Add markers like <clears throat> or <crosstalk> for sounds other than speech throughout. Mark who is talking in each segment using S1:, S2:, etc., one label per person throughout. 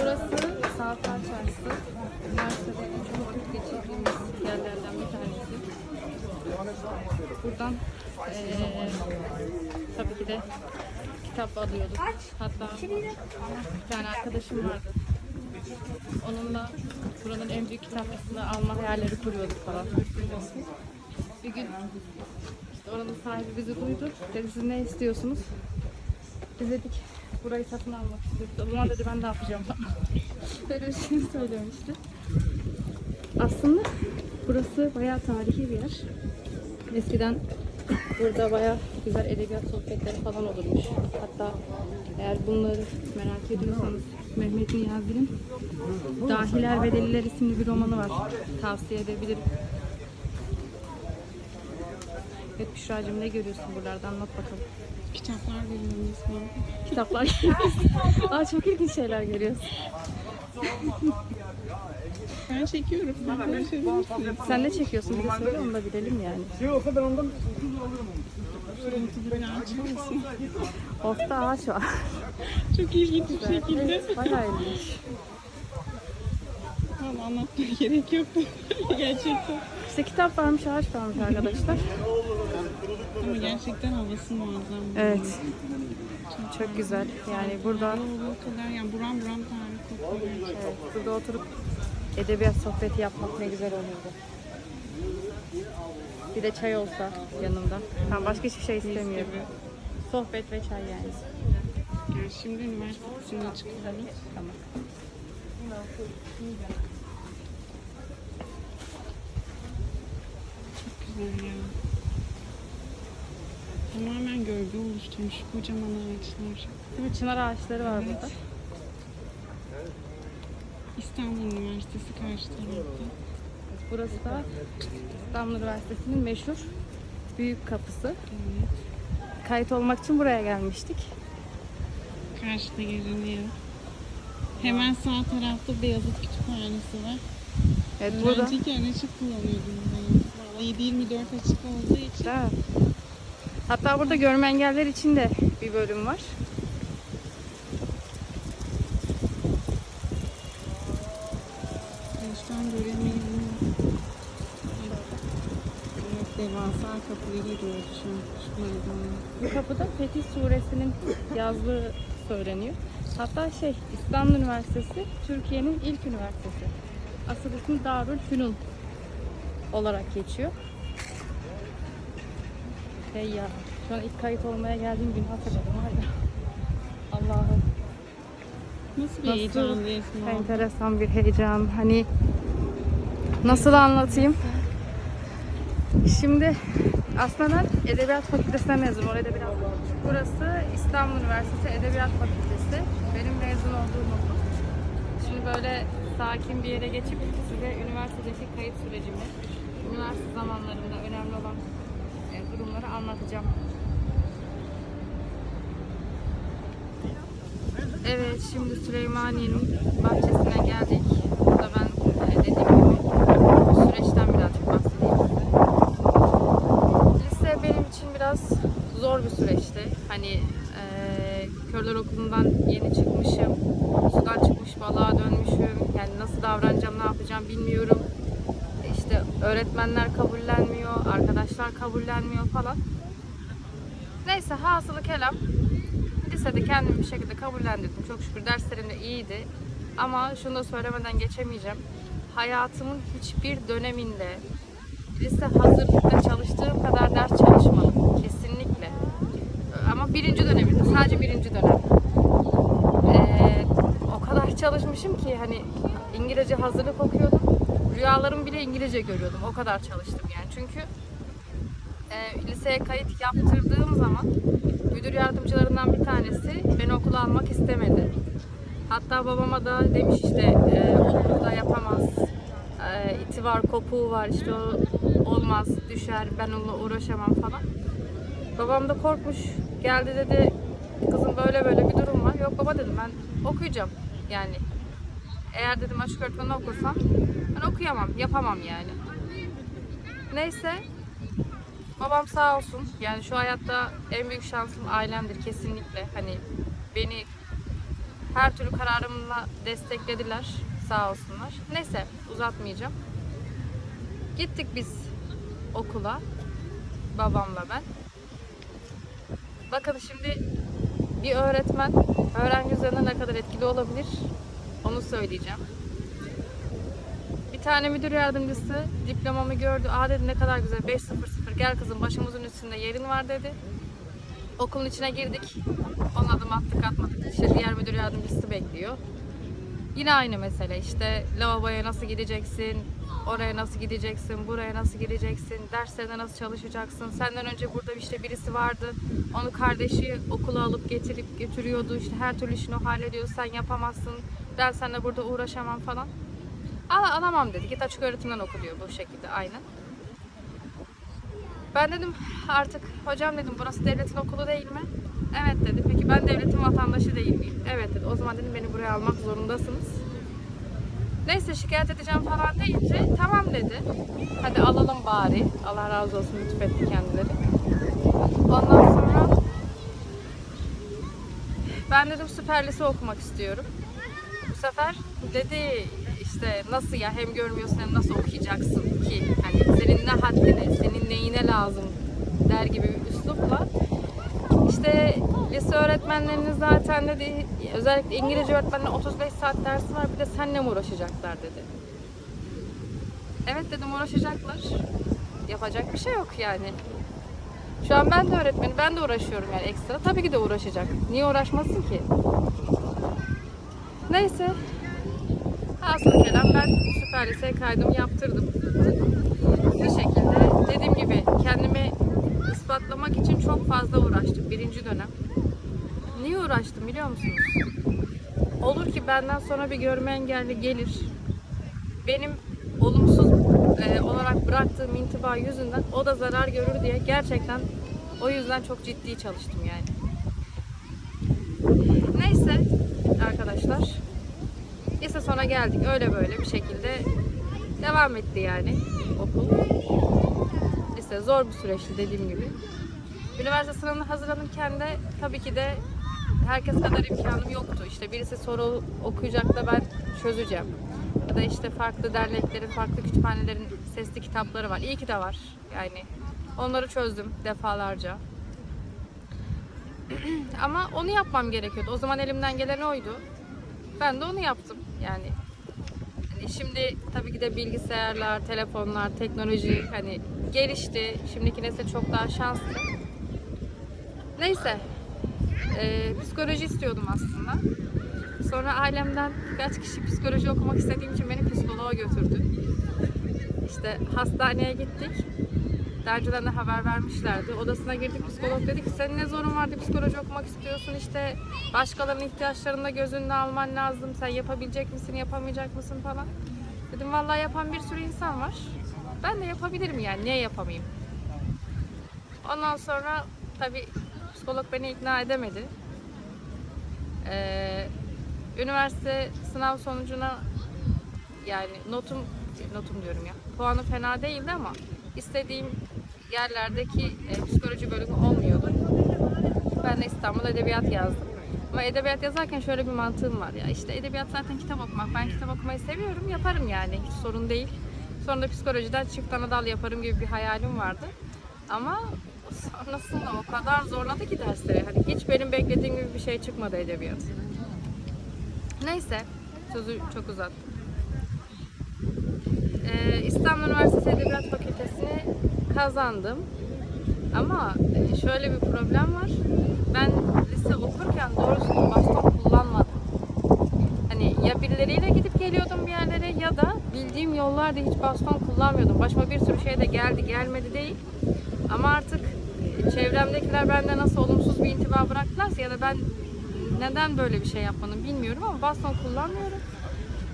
S1: Asar Çarşısı. Üniversitede çok vakit geçirdiğimiz yerlerden bir tanesi. Buradan eee tabii ki de kitap alıyorduk. Hatta bir tane arkadaşım vardı. Onunla buranın en büyük kitapçısını alma hayalleri kuruyorduk falan. Bir gün işte oranın sahibi bizi duydu. Dedi siz ne istiyorsunuz? Biz dedik burayı satın almak istiyoruz. O zaman dedi ben ne yapacağım. Böyle bir şey söylemişti. Aslında burası bayağı tarihi bir yer. Eskiden burada bayağı güzel edebiyat sohbetleri falan olurmuş. Hatta eğer bunları merak ediyorsanız Mehmet Niyazi'nin Dahiler ve Deliler isimli bir romanı var. Tavsiye edebilirim. Evet Büşra'cığım ne görüyorsun buralarda anlat bakalım.
S2: Kitaplar görüyorum resmen.
S1: Kitaplar görüyorsun. Aa çok ilginç şeyler görüyorsun.
S2: Ben çekiyorum. Ben konuşabilirsiniz.
S1: Sen ne çekiyorsun bir de söyle onu da bilelim yani.
S3: Şey olsa ben ondan
S2: Ortada bir ağaç olmasın.
S1: Ofta ağaç var.
S2: Çok ilginç bir şekilde.
S1: Evet, bayağı ilginç.
S2: Valla anlatmaya gerek yok. <laughs> gerçekten.
S1: İşte kitap varmış, ağaç varmış arkadaşlar.
S2: Ama gerçekten havası muazzam.
S1: Evet. Çok güzel. Yani burada
S2: O kadar yani buram buram tarih kokuyor.
S1: evet, burada oturup edebiyat sohbeti yapmak ne güzel olurdu. Bir de çay olsa yanımda. Ben başka hiçbir şey istemiyorum. Sohbet ve çay yani.
S2: Yani şimdi üniversite kısmına çıkıyoruz.
S1: Tamam.
S2: Çok güzel ya. Tamamen gölge oluşturmuş kocaman ağaçlar.
S1: Değil mi? Çınar ağaçları var burada.
S2: İstanbul Üniversitesi karşı tarafta.
S1: Burası da İstanbul Üniversitesi'nin meşhur büyük kapısı.
S2: Evet.
S1: Kayıt olmak için buraya gelmiştik.
S2: Karşıda görünüyor. Hemen sağ tarafta Beyazıt Kütüphanesi var.
S1: Evet burada.
S2: Öğrenciyken açık kullanıyordum ben. Vallahi 7-24 açık olduğu için.
S1: Mi? Hatta burada görme engeller için de bir bölüm var.
S2: An göremiyorum. Evet, devasa kapıyı görüyoruz şu.
S1: Bu kapıda Fetih Suresinin yazdığı söyleniyor. Hatta şey İstanbul Üniversitesi Türkiye'nin ilk üniversitesi. Asıl ismi Darül Fünun olarak geçiyor. Hey ya şu an ilk kayıt olmaya geldiğim gün hatırladım hala. Allah'ım.
S2: Nasıl bir Esma?
S1: enteresan bir heyecan. Hani nasıl anlatayım? Şimdi aslında ben Edebiyat Fakültesi'ne mezun. Orada biraz. Burası İstanbul Üniversitesi Edebiyat Fakültesi. Benim mezun olduğum okul. Şimdi böyle sakin bir yere geçip size üniversitedeki kayıt sürecimi, üniversite zamanlarında önemli olan durumları anlatacağım. Evet, şimdi Süleymaniye'nin bahçesine geldik. Burada ben e, dediğim gibi bu süreçten birazcık bahsedeyim size. Lise benim için biraz zor bir süreçti. Hani e, Körler Okulu'ndan yeni çıkmışım. Sudan çıkmış balığa dönmüşüm. Yani nasıl davranacağım, ne yapacağım bilmiyorum. İşte öğretmenler kabullenmiyor, arkadaşlar kabullenmiyor falan. Neyse hasılı kelam lisede kendimi bir şekilde kabullendirdim. Çok şükür derslerim de iyiydi. Ama şunu da söylemeden geçemeyeceğim. Hayatımın hiçbir döneminde lise hazırlıkta çalıştığım kadar ders çalışmadım. Kesinlikle. Ama birinci döneminde, sadece birinci dönem. Ee, o kadar çalışmışım ki hani İngilizce hazırlık okuyordum. Rüyalarımı bile İngilizce görüyordum. O kadar çalıştım yani. Çünkü e, liseye kayıt yaptırdığım zaman müdür yardımcılarından bir tanesi beni okula almak istemedi. Hatta babama da demiş işte e, okulda yapamaz, e, iti var, kopuğu var, işte o olmaz, düşer, ben onunla uğraşamam falan. Babam da korkmuş, geldi dedi, kızım böyle böyle bir durum var. Yok baba dedim ben okuyacağım yani. Eğer dedim açık öğretmen okursam ben okuyamam, yapamam yani. Neyse Babam sağ olsun. Yani şu hayatta en büyük şansım ailemdir kesinlikle. Hani beni her türlü kararımla desteklediler. Sağ olsunlar. Neyse uzatmayacağım. Gittik biz okula. Babamla ben. Bakın şimdi bir öğretmen öğrenci üzerine ne kadar etkili olabilir onu söyleyeceğim. Bir tane müdür yardımcısı diplomamı gördü. Aa dedi ne kadar güzel 500 gel kızım başımızın üstünde yerin var dedi. Okulun içine girdik. On adım attık atmadık. İşte diğer müdür yardımcısı bekliyor. Yine aynı mesele işte lavaboya nasıl gideceksin, oraya nasıl gideceksin, buraya nasıl gideceksin, derslerine nasıl çalışacaksın. Senden önce burada işte birisi vardı. Onu kardeşi okula alıp getirip götürüyordu. İşte her türlü işini o hallediyor. Sen yapamazsın. Ben seninle burada uğraşamam falan. Al, alamam dedi. Git açık öğretimden oku diyor bu şekilde aynen. Ben dedim artık hocam dedim burası devletin okulu değil mi? Evet dedi. Peki ben devletin vatandaşı değil miyim? Evet dedi. O zaman dedim beni buraya almak zorundasınız. Neyse şikayet edeceğim falan deyince tamam dedi. Hadi alalım bari. Allah razı olsun lütfetti kendileri. Ondan sonra ben dedim süper lise okumak istiyorum. Bu sefer dedi işte nasıl ya hem görmüyorsun hem nasıl okuyacaksın ki hani senin ne haddine, senin neyine lazım der gibi bir üslupla işte lise öğretmenlerinin zaten dedi özellikle İngilizce öğretmenlerin 35 saat dersi var bir de seninle mi uğraşacaklar dedi. Evet dedim uğraşacaklar. Yapacak bir şey yok yani. Şu an ben de öğretmenim, ben de uğraşıyorum yani ekstra. Tabii ki de uğraşacak. Niye uğraşmasın ki? Neyse. Hasıl kelam ben Süper Lise'ye kaydımı yaptırdım. Bu şekilde dediğim gibi kendimi ispatlamak için çok fazla uğraştım birinci dönem. Niye uğraştım biliyor musunuz? Olur ki benden sonra bir görme engelli gelir. Benim olumsuz e, olarak bıraktığım intiba yüzünden o da zarar görür diye gerçekten o yüzden çok ciddi çalıştım yani. Neyse arkadaşlar. Lise sona geldik öyle böyle bir şekilde devam etti yani okul. Lise zor bir süreçti dediğim gibi. Üniversite sınavına hazırlanırken de tabii ki de herkes kadar imkanım yoktu. İşte birisi soru okuyacak da ben çözeceğim. Ya da işte farklı derneklerin, farklı kütüphanelerin sesli kitapları var. İyi ki de var. Yani onları çözdüm defalarca. <clears throat> Ama onu yapmam gerekiyordu. O zaman elimden gelen oydu. Ben de onu yaptım. Yani hani şimdi tabii ki de bilgisayarlar, telefonlar, teknoloji hani gelişti. Şimdiki nesil çok daha şanslı. Neyse. Ee, psikoloji istiyordum aslında. Sonra ailemden birkaç kişi psikoloji okumak istediğim için beni psikoloğa götürdü. İşte hastaneye gittik. Daha önceden de haber vermişlerdi. Odasına girdik psikolog dedi ki senin ne zorun vardı psikoloji okumak istiyorsun işte başkalarının ihtiyaçlarını da göz önüne alman lazım. Sen yapabilecek misin yapamayacak mısın falan. Dedim vallahi yapan bir sürü insan var. Ben de yapabilirim yani niye yapamayayım. Ondan sonra tabii psikolog beni ikna edemedi. Ee, üniversite sınav sonucuna yani notum notum diyorum ya puanı fena değildi ama istediğim yerlerdeki e, psikoloji bölümü olmuyordu. Ben de İstanbul Edebiyat yazdım. Ama edebiyat yazarken şöyle bir mantığım var ya işte edebiyat zaten kitap okumak. Ben kitap okumayı seviyorum yaparım yani hiç sorun değil. Sonra da psikolojiden çift ana dal yaparım gibi bir hayalim vardı. Ama sonrasında o kadar zorladı ki dersleri. Hani hiç benim beklediğim gibi bir şey çıkmadı edebiyat. Neyse sözü çok uzattım. Ee, İstanbul Üniversitesi Edebiyat Fakültesini kazandım. Ama e, şöyle bir problem var. Ben lise okurken doğru düzgün baston kullanmadım. Hani ya birileriyle gidip geliyordum bir yerlere ya da bildiğim yollarda hiç baston kullanmıyordum. Başıma bir sürü şey de geldi gelmedi değil. Ama artık e, çevremdekiler bende nasıl olumsuz bir intiba bıraktılarsa ya da ben neden böyle bir şey yapmadım bilmiyorum ama baston kullanmıyorum.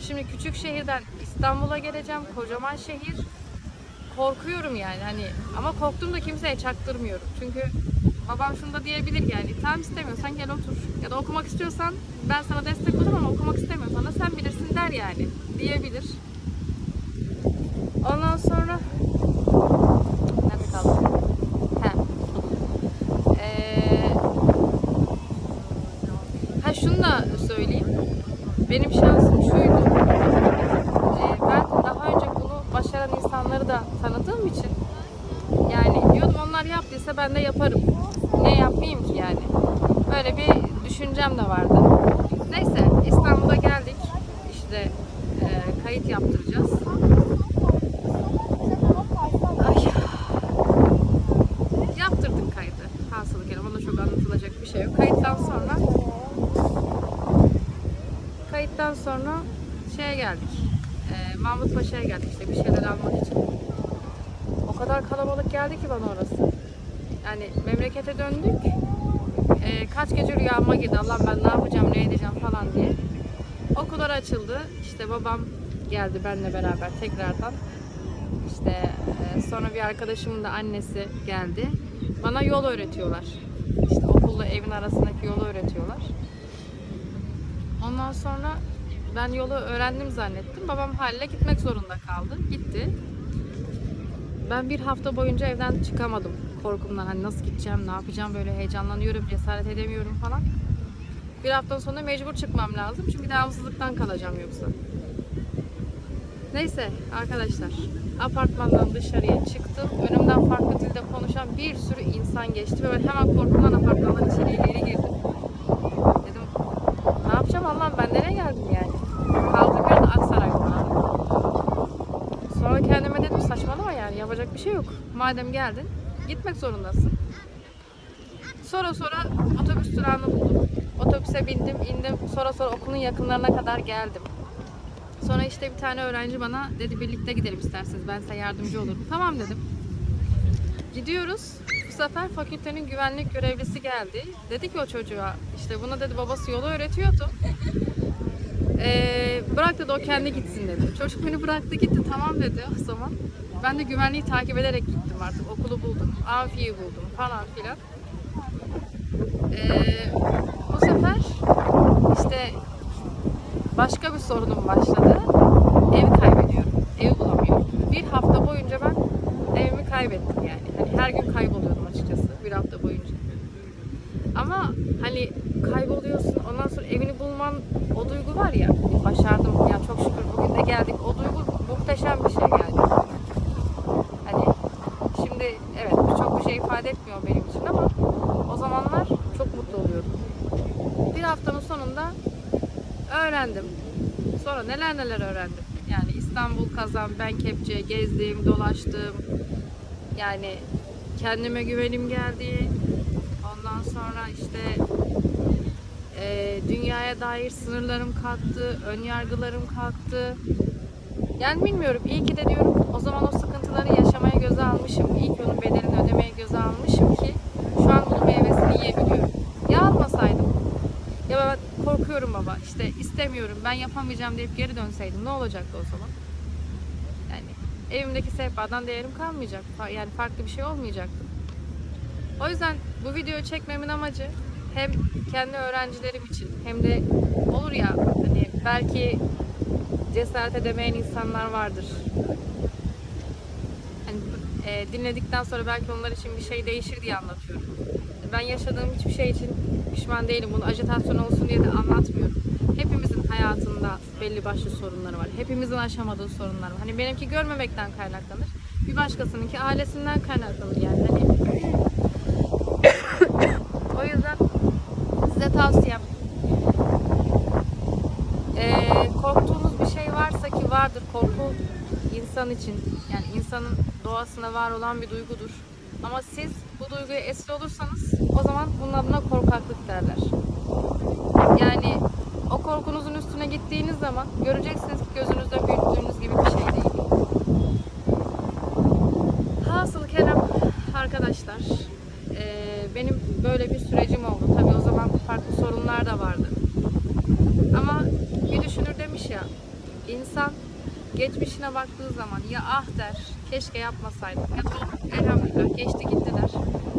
S1: Şimdi küçük şehirden İstanbul'a geleceğim. Kocaman şehir. Korkuyorum yani hani ama korktuğumda kimseye çaktırmıyorum. Çünkü babam şunu da diyebilir yani tamam istemiyorsan gel otur. Ya da okumak istiyorsan ben sana destek olurum ama okumak istemiyorsan da sen bilirsin der yani diyebilir. Ondan sonra nerede kaldık? He. Ee, ha şunu da söyleyeyim. Benim şansım şuydu. da tanıdığım için yani diyordum onlar yaptıysa ben de yaparım. Ne yapmayayım ki yani. Böyle bir düşüncem de vardı. Neyse İstanbul'a geldik. İşte e, kayıt yaptıracağız. Ay. Yaptırdık kaydı. Hasılı kelam. Onda çok anlatılacak bir şey yok. Kayıttan sonra kayıttan sonra şeye geldik. E, Mahmut Paşa'ya geldik işte bir şeyler almak için. O kadar kalabalık geldi ki bana orası. Yani memlekete döndük. E, kaç gece rüyama girdi. Allah ben ne yapacağım, ne edeceğim falan diye. Okullar açıldı. İşte babam geldi benimle beraber tekrardan. İşte e, sonra bir arkadaşımın da annesi geldi. Bana yol öğretiyorlar. İşte okulla evin arasındaki yolu öğretiyorlar. Ondan sonra ben yolu öğrendim zannettim. Babam haliyle gitmek zorunda kaldı. Gitti. Ben bir hafta boyunca evden çıkamadım korkumdan. Hani nasıl gideceğim, ne yapacağım böyle heyecanlanıyorum, cesaret edemiyorum falan. Bir haftanın sonunda mecbur çıkmam lazım. Çünkü devamsızlıktan kalacağım yoksa. Neyse arkadaşlar apartmandan dışarıya çıktım. Önümden farklı dilde konuşan bir sürü insan geçti ve ben hemen korkumdan apartmandan içeriye geri girdim. Dedim ne yapacağım Allah'ım ben nereye geldim yani? Kaldığım yerde Aksaray kullandım. Sonra kendime dedim saçmalama yani yapacak bir şey yok. Madem geldin gitmek zorundasın. Sonra sonra otobüs durağını buldum. Otobüse bindim, indim. Sonra sonra okulun yakınlarına kadar geldim. Sonra işte bir tane öğrenci bana dedi birlikte gidelim isterseniz ben size yardımcı olurum. Tamam dedim. Gidiyoruz. Bu sefer fakültenin güvenlik görevlisi geldi. Dedi ki o çocuğa işte buna dedi babası yolu öğretiyordu. Ee, bırak dedi o kendi gitsin dedi. Çocuk beni bıraktı gitti tamam dedi o zaman. Ben de güvenliği takip ederek gittim artık. Okulu buldum, amfiyi buldum falan filan. Ee, bu sefer işte başka bir sorunum başladı. Evi kaybediyorum. Evi bulamıyorum. Bir hafta boyunca ben evimi kaybettim yani. Hani her gün kayboluyordum açıkçası bir hafta boyunca. Ama hani kayboluyorsun ondan sonra evini bulman o duygu var ya başardım ya çok şükür bugün de geldik o duygu muhteşem bir şey yani. Hani şimdi evet çok bir şey ifade etmiyor benim için ama o zamanlar çok mutlu oluyordum. Bir haftanın sonunda öğrendim. Sonra neler neler öğrendim. Yani İstanbul, Kazan, ben Kepçe gezdim, dolaştım. Yani kendime güvenim geldi. Ondan sonra işte e, dünyaya dair sınırlarım kalktı, ön yargılarım kalktı. Yani bilmiyorum. İyi ki de diyorum o zaman o sıkıntıları yaşamaya göze almışım. İyi ki onun bedelini ödemeye göze almışım ki şu an bunun meyvesini yiyebiliyorum. Ya almasaydım ya ben korkuyorum baba işte istemiyorum ben yapamayacağım deyip geri dönseydim ne olacaktı o zaman? Yani evimdeki sehpadan değerim kalmayacak. Yani farklı bir şey olmayacaktı. O yüzden bu videoyu çekmemin amacı hem kendi öğrencilerim için hem de olur ya hani belki cesaret edemeyen insanlar vardır. Hani e, dinledikten sonra belki onlar için bir şey değişir diye anlatıyorum. Ben yaşadığım hiçbir şey için pişman değilim. Bunu ajitasyon olsun diye de anlatmıyorum. Hepimizin hayatında belli başlı sorunları var. Hepimizin aşamadığı sorunlar var. Hani benimki görmemekten kaynaklanır. Bir başkasınınki ailesinden kaynaklanır yani. Hani o yüzden size tavsiyem ee, korktuğunuz bir şey varsa ki vardır korku insan için yani insanın doğasında var olan bir duygudur. Ama siz bu duyguya esir olursanız o zaman bunun adına korkaklık derler. Yani o korkunuzun üstüne gittiğiniz zaman göreceksiniz ki gözünüzde büyüttüğünüz gibi bir şey değil. Hasılı kelam arkadaşlar benim böyle bir sürecim oldu. Tabii o zaman farklı sorunlar da vardı. Ama bir düşünür demiş ya, insan geçmişine baktığı zaman ya ah der, keşke yapmasaydım ya da elhamdülillah geçti gitti der.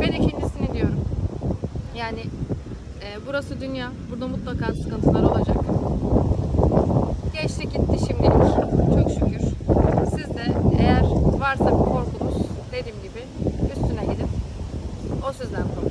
S1: Ben ikincisini diyorum. Yani e, burası dünya, burada mutlaka sıkıntılar olacak. Geçti gitti şimdilik, çok şükür. Siz de eğer varsa bir korkunuz dediğim gibi üstüne gidip o sizden korkun.